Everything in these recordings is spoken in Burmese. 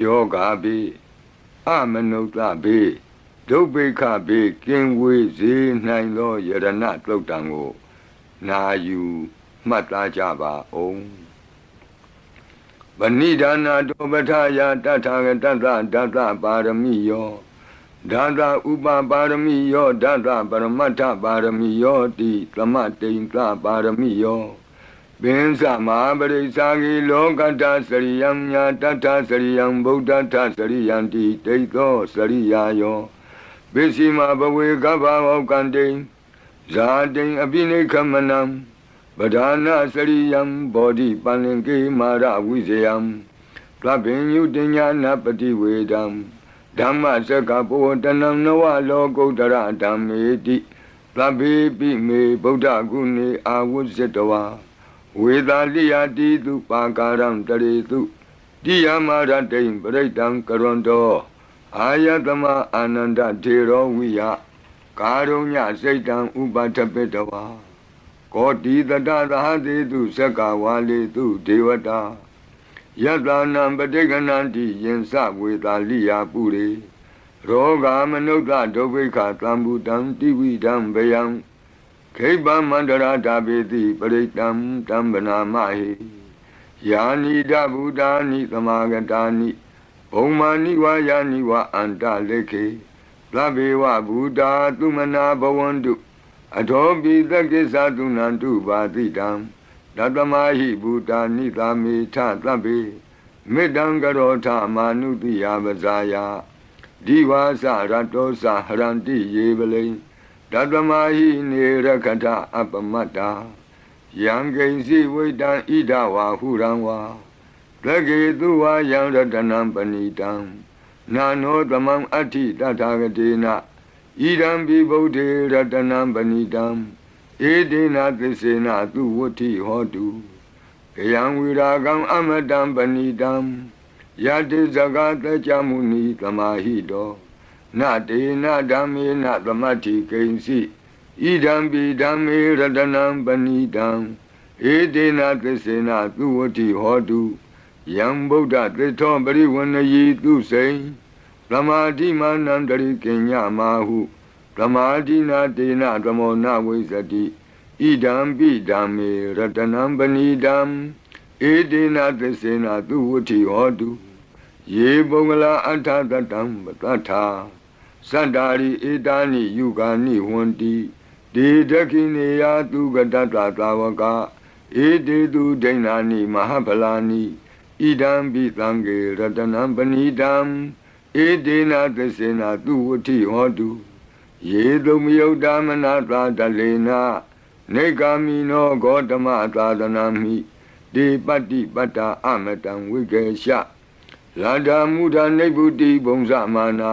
ယောဂဘေးအမနုဿဘေးဒုဗ္ဗိခဘေးကင်းဝေးစေနိုင်သောယရဏတုတ်တံကိုနာယူမှတ်သားကြပါအောင်ဗဏိဒါနာတောပဋ္ဌာယတထာဂတတဒတပါရမီယောဒါသဥပပါရမီယောဒါသပရမတ္ထပါရမီယောတိသမတိန်သပါရမီယော ပင်စမဟာပရိစ္ဆာဂီလောကတ္တစရိယံညာတတ္ထစရိယံဗုဒ္ဓတ္ထစရိယံတိဒိဋ္ဌောစရိယာယောပစ္စည်းမဘဝေကဗ္ဗဝောကံတိဇာတိအပိနိခမနံပဒာနာစရိယံဘောဓိပန္လင်ကေမာရဝိဇယံသဗ္ဗညုတညာနာပတိဝေဒံဓမ္မစကဘောတနံနဝလောကုတ္တရဓမ္မေတိသဗ္ဗေပိမေဗုဒ္ဓဂုဏေအာဝုဇ္ဇတဝါ ဝေသာလိယတိတုပါကာရံတရေတုတိယမရတိံပရိတံကရွန်တောအာယတမအာနန္ဒထေရောဝိယကာရုညစိတ်တံဥပထပိတဝါကောတိတတသဟတိတုသက္ကဝါလေတုဒေဝတာယတနံပဋိကဏန္တိယင်စဝေသာလိယပုရိရောဂာမနုဿဒုဗ္ဗိခသံဘူတံတိဝိတံဗယံ ခိဗ္ဗမန္တရာတာပိတိပရိတံတံဗနာမဟိယာနိဒဗုဒ္ဓာနိသမာဂတာနိဘုံမာနိဝါယာနိဝါအန္တလေခေသဗ္ဗေဝဗုဒ္ဓာသုမနာဘဝန္တုအထောပိသက္ကိသသုနန္တုပါတိတံတတမဟိဗုဒ္ဓာနိသာမေထသဗ္ဗေမေတ္တံကရောထမာနုတိယပဇာယဒီဝါစရတောစဟရန္တိယေပလိ တတမဟိနေရခထအပမတ္တာယံကိဉ္စီဝိတံဣဒဝါဟုရံဝါသကေသူဝါယံရတနံပဏိတံနာနောသမံအဋ္ဌိတထာဂတေနဣဒံပိဗုဒ္ဓေရတနံပဏိတံဧတေနသစ္စေနသူဝဋ္ဌိဟောတုကယံဝိရာကံအမတံပဏိတံယတိဇဂတကြမုနိသမာဟိတော နတေနဓမ္မေနသမတ္ထိကိဉ္စီဣဒံပိဓမ္မေရတနံပဏိတံဧတေနသစ္စေနသူဝဋ္ဌိဟောတုယံဗုဒ္ဓသစ္ထောပရိဝဏယီသူစိံသမာဓိမာနံတရိကိညမာဟုသမာဓိနာတေနသမောနဝိသတိဣဒံပိဓမ္မေရတနံပဏိတံဧတေနသစ္စေနသူဝဋ္ဌိဟောတုယေပုဂ္ဂလာအထတတံပတ္ထာ စန္တာရိဧတာနိယုဂာနိဝန္တိဒေဒခိနေယသူကတတသာဝကဧတေသူဒိဏာနိမဟာဗလာနိဣဒံပိသံဃေရတနံပဏိတံဧတေနသစ္စေနသူဝဋ္ဌိဟောတုယေတုမယုတ်တမနာသာတလေနာနေဂာမိနောဂေါတမသာသနာမိဒီပတ္တိပတ္တာအမတံဝိကေရှလာဒာမုဒာနိဗ္ဗုတိဘုံဇမာနာ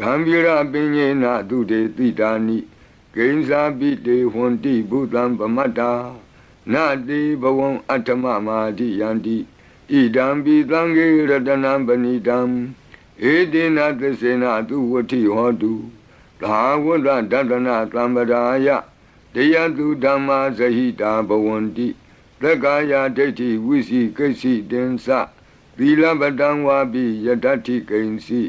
ဂံဗီရပင်ညေနသူတေတိတာနိဂိဉ္စာပိတေဟွန်တိဘုသံပမတ္တာနတိဘဝံအတ္တမမာတိယန္တိဣဒံပိသံဃေရတနံပဏိတံဧတေနသစ္စေနသူဝဋ္ဌိဟောတုသာဝတ္တဒတနာသံပဒါယတရားသူဓမ္မာဇဟိတာဘဝန္တိသက္ကာယဒိဋ္ဌိဝိစီကိစ္စိတင်္စသီလပတံဝါပိယတ္ထိကိဉ္စီ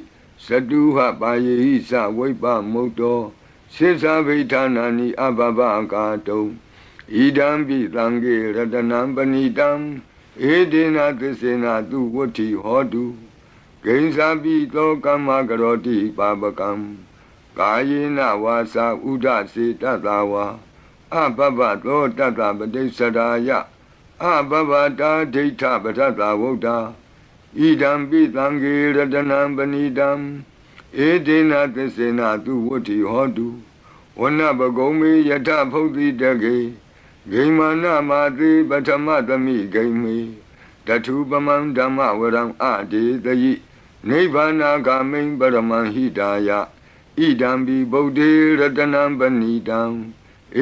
သတုဟပါယေဟိသဝိပမုတ်တောစေသဗိဌာနာနိအဘဘကာတုံဣဒံပိသံဃေရတနံပဏိတံဧဒေနသစ္စေနသူဝဋ္ဌိဟောတုဂိဉ္စာပိသောကမ္မကရောတိပါပကံကာယေနဝါစာဥဒစေတတဝါအဘဘသောတတပတိစ္ဆရာယအဘဘတာဒိဋ္ဌပထတဝုဒ္ဓ ဣဒံပိသံဃေရတနံပဏိတံဧဒေနသစ္စေနသူဝဋ္ဌိဟောတုဝနပကုံမေယထဖုတ်တိတကေဂိမာနမာတိပထမသမိဂိမေတထုပမံဓမ္မဝရံအဒေတယိနိဗ္ဗာနာဂမိံပရမံဟိတာယဣဒံဘိဗုဒ္ဓေရတနံပဏိတံ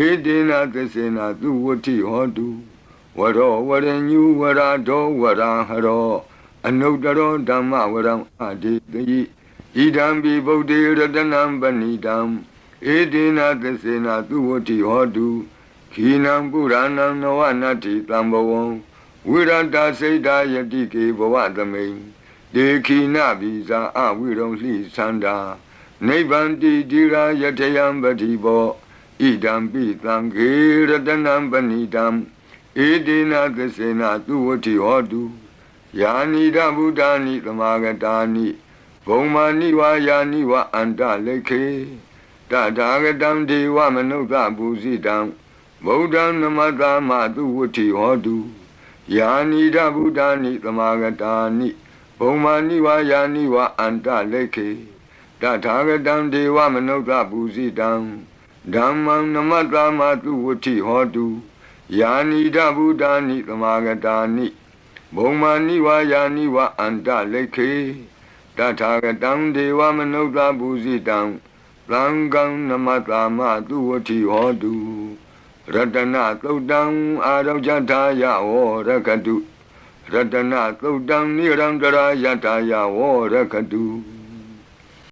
ဧတေနသစ္စေနာသူဝတိဟောတုဝရောဝရညုဝရဒောဝရဟရော အနုတ္တရောဓမ္မဝရံအဒေတယိဣဒံဘိဗုဒ္ဓေရတနံပဏိတံဧတေနသစ္စေနာသူဝတိဟောတုခိနံပုရဏံနဝနတ္တိတံဘဝံဝိရတစိတ်တာယတိကေဘဝသမိန်ဒေခိနဘိဇာအဝိရုံလှိသန္တာနိဗ္ဗန္တိတိရာယထယံပတိဘောဣဒံပိသံဃေရတနံပဏိတံဧတေနသစ္စေနသူဝတိဟောတု ယာနိဒဗုဒ္ဓာနိသမာဂတာနိဘုံမာနိဝါယာနိဝအန္တလိခေတထာဂတံဒေဝမနုဿပူဇိတံဗုဒ္ဓံနမတ္တမသူဝတိဟောတုယာနိဒဗုဒ္ဓာနိသမာဂတာနိဘုံမာနိဝါယာနိဝအန္တလိခေတထာဂတံဒေဝမနုဿပူဇိတံဓမ္မံနမတ္တမသူဝတိဟောတုယာနိဒဗုဒ္ဓာနိသမာဂတာနိ ဘုံမာနိဝါယာနိဝအန္တလိခေတထာဂတံဒေဝမနုဿပူဇိတံသံဃံနမတ္တမသူဝတိဟောတုရတနာသုတ်တံအာရောဇထာယဝရကတုရတနာသုတ်တံနိရံတရာယထာယဝရကတု